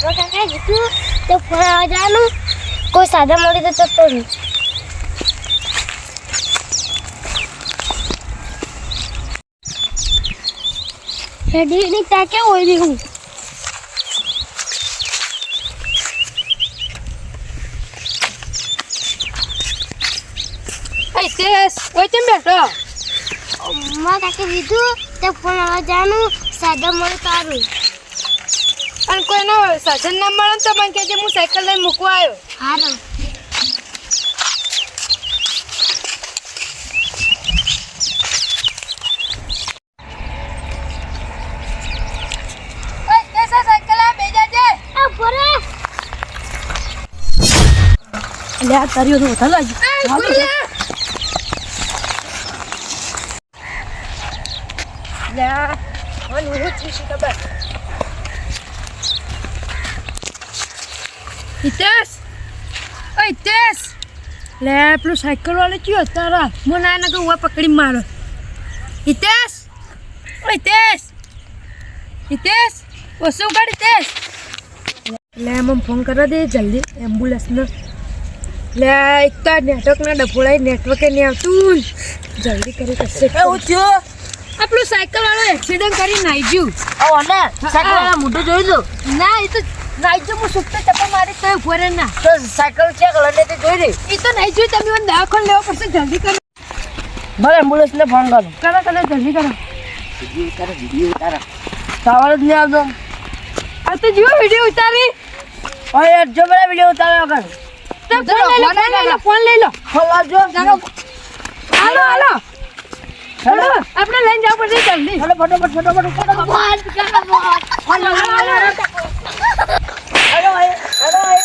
તો કાકા જીતું તો ફોન આવવાનું કોઈ સાધન મળી તો જતો નહીં હેડીની ત્યાં કેવું હોય હું બેઠો? માં કાકે કીધું તો ફોન સાધન મળે તારું અને કોઈનો સજન ના મળે તો મને કહેજે હું સાયકલ લઈને મૂકવા આવ્યો. હારું. લે આ તારીઓ તો વધારે લાગી લે આ મને હું ખબર? હિતેશ! ઓ હિતેશ! લે પેલું સાયકલ વાળો કયો તારા મને આ ના ઉવા પકડી મારો. હિતેશ! ઓ હિતેશ! હિતેશ! ઓ શું ગાડી હિતેશ! લે મને ફોન કરવા દે જલ્દી એમ્બ્યુલન્સનો લે એક તો નેટવર્કના ડફોળાય નેટવર્કે નહીં આવતું. જલ્દી કરી કરશે એવું થયું આપણું સાયકલ વાળો એક્સિડન્ટ કરી નાઈ ગયું. ઓ અને સાયકલ વાળા મોઢું જોઈ લો ના એ તો નાઈ ગયું હું સુખતો ચપ્પા મારી તો ફોરે ના. તો સાયકલ ચેક લઈને તે જોઈ રહી એ તો નહીં જોયું તમે મને દવાખાને લેવા પડશે જલ્દી કરો. ભલે એમ્બ્યુલન્સ ને ફોન કરો. કરો કરો જલ્દી કરો. વીડિયો ઉતારો વીડિયો ઉતારો સવાલ જ નહીં આવતો. આ તો જુઓ વીડિયો ઉતારી. ઓય જો બધા વીડિયો ઉતારો કર ફોન લઈ લો ફોન લઈ લો ફોન લઈ લો. ખોલા જો હાલો હાલો. હાલો. આપણે લઈને જવું પડશે જલ્દી. હાલો ફટોફટ ફટોફટ ફટાફટ હાલો હાલો આય હાલો આય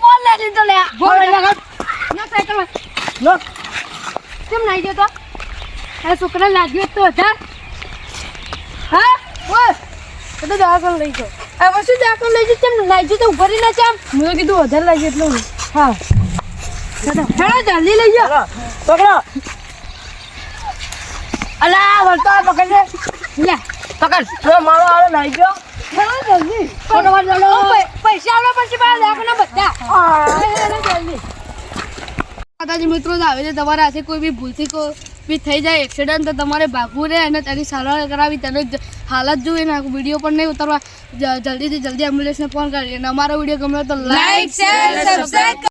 ફોન લઈ લીધો લે. ના સાયકલ. લો કેમ નાઈ ગયો તો આ છોકરા લાગ્યો તો હતા હા બોલ તો દવાખાને લઈ ગયો હવે શું દવાખાને લઈ જઈ કેમ લઈ જઈ તો ઊભા રહી ના ચામ મેં કીધું વધારે જઈ એટલું હા હેડો જલ્દી લઈ જાઓ પકડો અલા વળતો પકડ લે પકડ મારો આલો નાઈ ગયો હેડો જલ્દી ફટાફટ ચાલો. પૈસા બધા. માતાજી મિત્રો આવે છે તમારા હાથે કોઈ બી ભૂલથી કોઈ બી થઈ જાય એક્સિડન્ટ તો તમારે ભાગવું રહે અને તેની સારવાર કરાવી તેને હાલત જોઈએ ને વીડિયો પણ નહીં ઉતારવા. જલ્દીથી જલ્દી એમ્બ્યુલન્સને ફોન કરી અને અમારો વીડિયો ગમ્યો તો લાઈક શેર સબસ્ક્રાઈબ